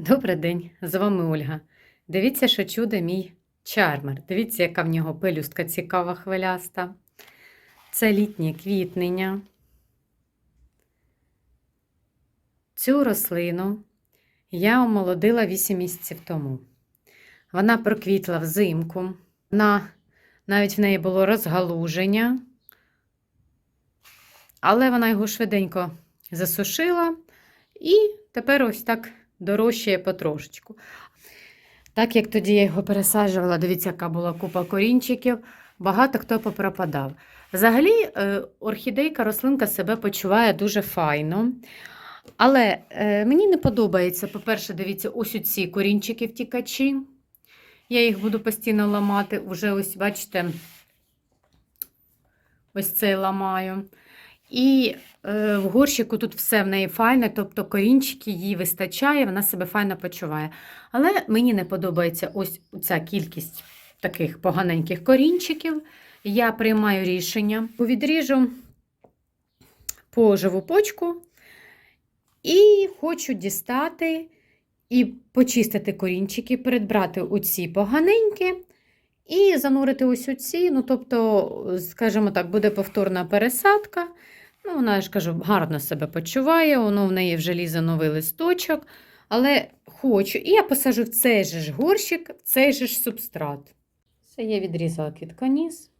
Добрий день, з вами Ольга. Дивіться, що чудо мій чармер. Дивіться, яка в нього пелюстка цікава хвиляста. Це літнє квітнення. Цю рослину я омолодила 8 місяців тому. Вона проквітла взимку. Вона, навіть в неї було розгалуження, але вона його швиденько засушила і тепер ось так дорожчає потрошечку. Так як тоді я його пересаджувала, дивіться, яка була купа корінчиків, багато хто попропадав. Взагалі, е, орхідейка рослинка себе почуває дуже файно. Але е, мені не подобається, по-перше, дивіться, ось оці корінчики втікачі. Я їх буду постійно ламати. Уже ось, бачите, ось цей ламаю. І е, в горщику тут все в неї файне, тобто корінчики їй вистачає, вона себе файно почуває. Але мені не подобається ось ця кількість таких поганеньких корінчиків. Я приймаю рішення, відріжу по живу почку і хочу дістати і почистити корінчики, передбрати оці поганенькі. І занурити ось оці, ну, тобто, скажімо так, буде повторна пересадка. Ну, вона, я ж кажу, гарно себе почуває, воно в неї вже лізе новий листочок. Але хочу. І я посажу в цей же ж горщик, в цей же ж субстрат. Все, я відрізала квітконіс.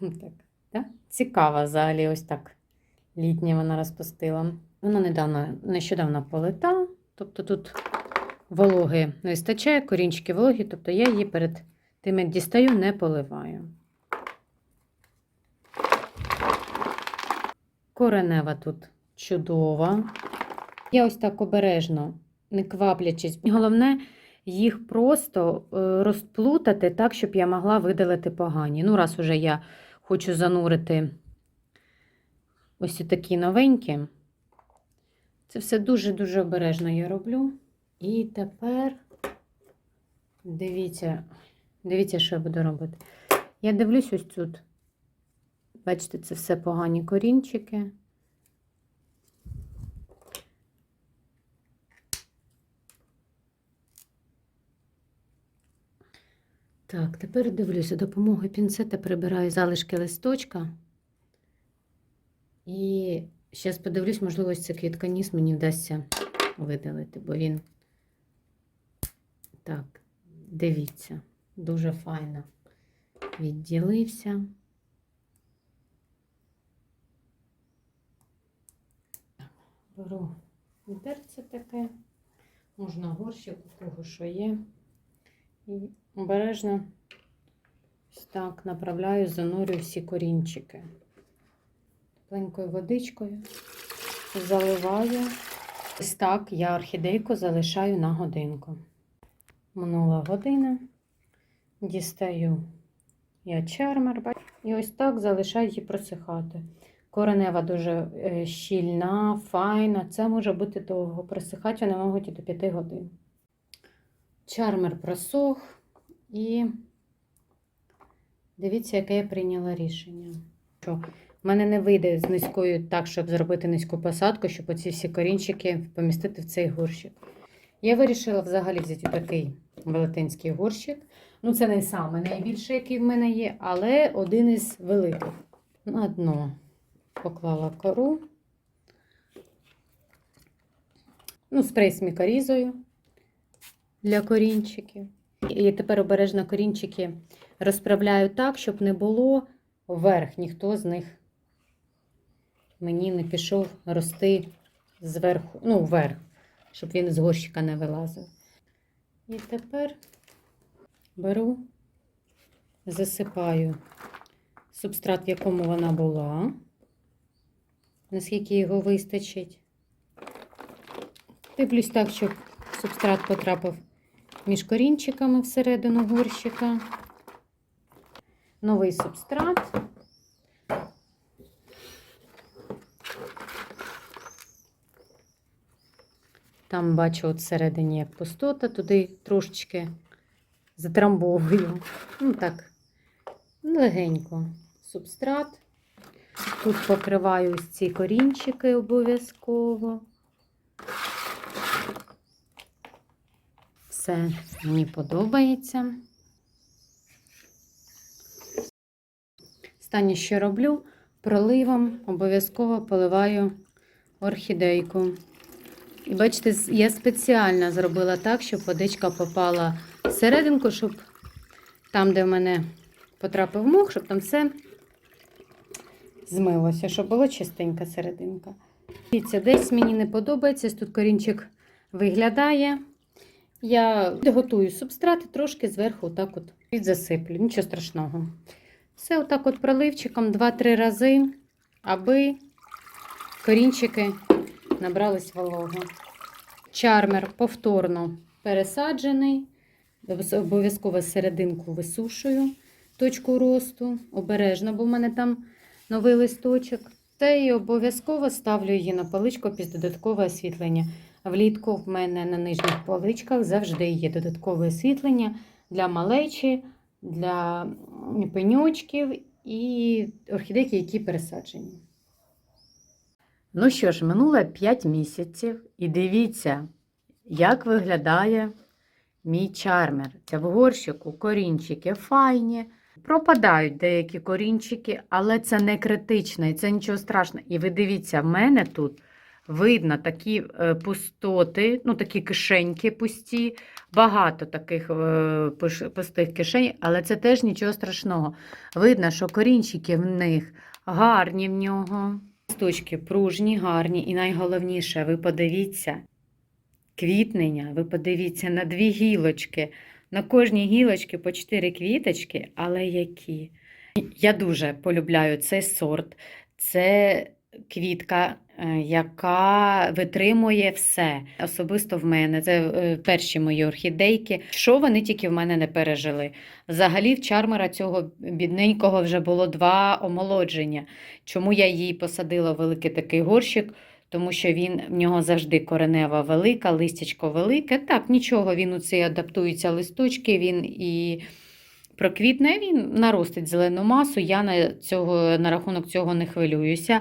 Так, так? Цікава взагалі, ось так. Літня вона розпустила. Вона недавно, нещодавно полита, тобто тут вологи не вистачає, корінчики вологі, тобто я її перед тим, як дістаю, не поливаю. Коренева тут чудова. Я ось так обережно, не кваплячись. Головне, їх просто е, розплутати так, щоб я могла видалити погані. Ну, раз уже я хочу занурити ось такі новенькі. Це все дуже-дуже обережно я роблю. І тепер дивіться, дивіться, що я буду робити. Я дивлюсь ось тут. Бачите, це все погані корінчики. Так, тепер дивлюся, допомогою пінцета прибираю залишки листочка. І зараз подивлюсь, можливо, ось цей квітконіс мені вдасться видалити, бо він так, дивіться, дуже файно відділився. Беру відерце таке, можна горщик, у кого що є. І обережно ось так направляю, занурюю всі корінчики. Тепленькою водичкою заливаю. Ось так я орхідейку залишаю на годинку. Минула година, дістаю я чармер і ось так залишаю її просихати. Коренева дуже е, щільна, файна. Це може бути довго. Просихати вони можуть і до 5 годин. Чармер просох і дивіться, яке я прийняла рішення. Що в мене не вийде з низькою так, щоб зробити низьку посадку, щоб оці всі корінчики помістити в цей горщик. Я вирішила взагалі взяти такий велетенський горщик. Ну, це не найбільший, який в мене є, але один із великих. На дно поклала кору. Ну, спрей з мікорізою для корінчиків. І тепер обережно корінчики розправляю так, щоб не було вверх. Ніхто з них мені не пішов рости зверху, ну, вверх, щоб він з горщика не вилазив. І тепер беру, засипаю субстрат, в якому вона була, наскільки його вистачить. Дивлюсь так, щоб субстрат потрапив між корінчиками всередину горщика. Новий субстрат. Там бачу от всередині як пустота, туди трошечки затрамбовую. Ну так, легенько субстрат. Тут покриваю ось ці корінчики обов'язково. Все мені подобається. Останнє, що роблю, проливом обов'язково поливаю орхідейку. І бачите, я спеціально зробила так, щоб водичка попала всерединку, щоб там, де в мене потрапив мох, щоб там все змилося, щоб було чистенька серединка. Дивіться, десь мені не подобається, тут корінчик виглядає. Я готую субстрат і трошки зверху отак от підзасиплю, нічого страшного. Все отак от проливчиком 2-3 рази, аби корінчики набрались вологи. Чармер повторно пересаджений. Обов'язково серединку висушую, точку росту, обережно, бо в мене там новий листочок. Та і обов'язково ставлю її на поличку під додаткове освітлення. Влітку в мене на нижніх поличках завжди є додаткове освітлення для малечі, для пеньочків і орхідейки, які пересаджені. Ну що ж, минуло 5 місяців, і дивіться, як виглядає мій чармер. Це в горщику корінчики файні. Пропадають деякі корінчики, але це не критично і це нічого страшного. І ви дивіться, в мене тут видно такі е, пустоти, ну такі кишеньки пусті, багато таких е, пустих кишень, але це теж нічого страшного. Видно, що корінчики в них гарні в нього. Листочки пружні, гарні, і найголовніше, ви подивіться, квітнення, ви подивіться на дві гілочки. На кожній гілочці по 4 квіточки, але які. Я дуже полюбляю цей сорт. Це квітка, е, яка витримує все. Особисто в мене. Це е, перші мої орхідейки. Що вони тільки в мене не пережили. Взагалі, в чармера цього бідненького вже було два омолодження. Чому я її посадила в великий такий горщик? Тому що він в нього завжди коренева велика, листячко велике. Так, нічого, він у цей адаптується листочки, він і проквітне, він наростить зелену масу. Я на, цього, на рахунок цього не хвилююся.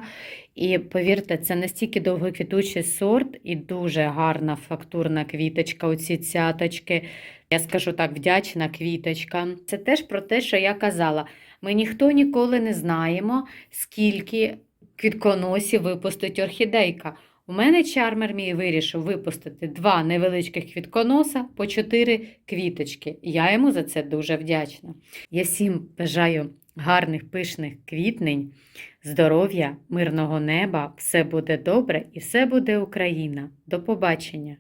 І повірте, це настільки довгоквітучий сорт і дуже гарна фактурна квіточка, оці цяточки. Я скажу так, вдячна квіточка. Це теж про те, що я казала. Ми ніхто ніколи не знаємо, скільки квітконосів випустить орхідейка. У мене чармер мій вирішив випустити два невеличких квітконоса по чотири квіточки. Я йому за це дуже вдячна. Я всім бажаю гарних пишних квітнень, здоров'я, мирного неба. Все буде добре і все буде Україна. До побачення!